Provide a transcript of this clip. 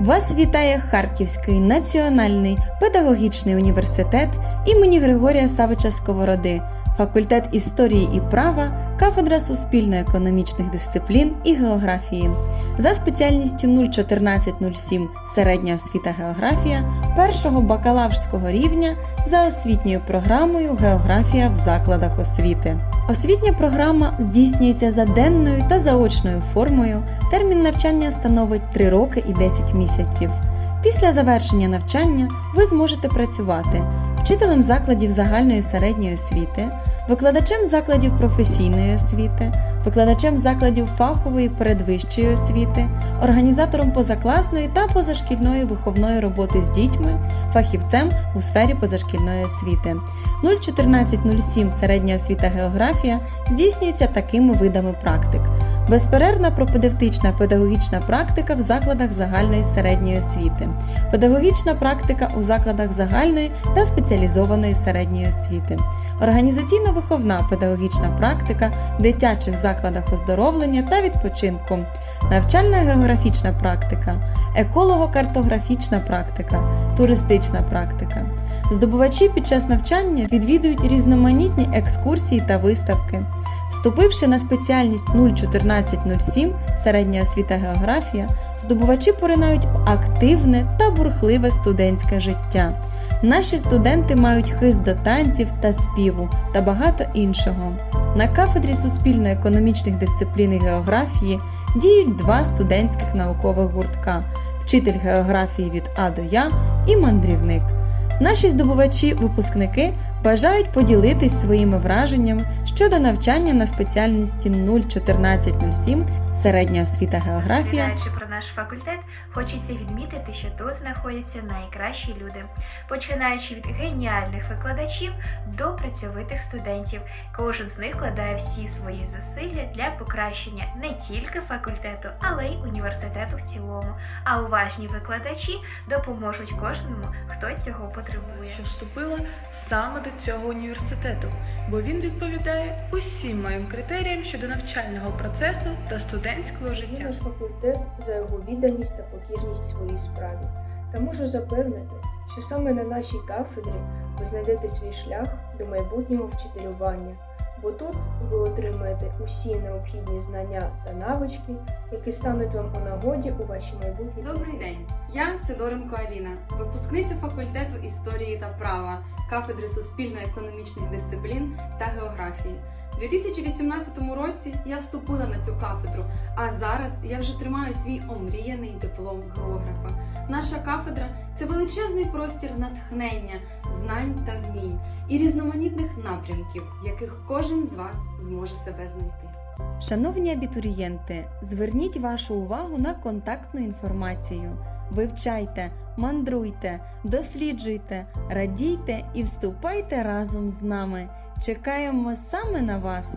Вас вітає Харківський національний педагогічний університет імені Григорія Савича Сковороди, факультет історії і права, кафедра суспільно-економічних дисциплін і географії. За спеціальністю 01407 середня освіта географія першого бакалаврського рівня за освітньою програмою Географія в закладах освіти. Освітня програма здійснюється за денною та заочною формою. Термін навчання становить 3 роки і 10 місяців. Після завершення навчання ви зможете працювати вчителем закладів загальної середньої освіти, викладачем закладів професійної освіти, викладачем закладів фахової передвищої освіти, організатором позакласної та позашкільної виховної роботи з дітьми, фахівцем у сфері позашкільної освіти. 01407 середня освіта географія здійснюється такими видами практик: безперервна пропедевтична педагогічна практика в закладах загальної середньої освіти, педагогічна практика у закладах загальної та спеціалізованої середньої освіти, організаційно-виховна педагогічна практика в дитячих закладах оздоровлення та відпочинку, навчальна географічна практика, еколого-картографічна практика, туристична практика. Здобувачі під час навчання відвідують різноманітні екскурсії та виставки. Вступивши на спеціальність 01407 середня освіта географія, здобувачі поринають в активне та бурхливе студентське життя. Наші студенти мають хист до танців та співу та багато іншого. На кафедрі суспільно-економічних дисциплін і географії діють два студентських наукових гуртка: вчитель географії від А до Я і мандрівник. Наші здобувачі, випускники бажають поділитись своїми враженнями щодо навчання на спеціальності 01407 середня освіта географія. Наш факультет, хочеться відмітити, що тут знаходяться найкращі люди, починаючи від геніальних викладачів до працьовитих студентів. Кожен з них вкладає всі свої зусилля для покращення не тільки факультету, але й університету в цілому. А уважні викладачі допоможуть кожному, хто цього потребує. що вступила саме до цього університету, бо він відповідає усім моїм критеріям щодо навчального процесу та студентського життя. наш факультет за його відданість та покірність своїй справі. Та можу запевнити, що саме на нашій кафедрі ви знайдете свій шлях до майбутнього вчителювання, бо тут ви отримаєте усі необхідні знання та навички, які стануть вам у нагоді у вашій майбутній Добрий день. Я Сидоренко Аліна, випускниця факультету історії та права, кафедри суспільно-економічних дисциплін та географії. У 2018 році я вступила на цю кафедру, а зараз я вже тримаю свій омріяний диплом географа. Наша кафедра це величезний простір натхнення, знань та вмінь і різноманітних напрямків, в яких кожен з вас зможе себе знайти. Шановні абітурієнти, зверніть вашу увагу на контактну інформацію. Вивчайте, мандруйте, досліджуйте, радійте і вступайте разом з нами. Чекаємо саме на вас!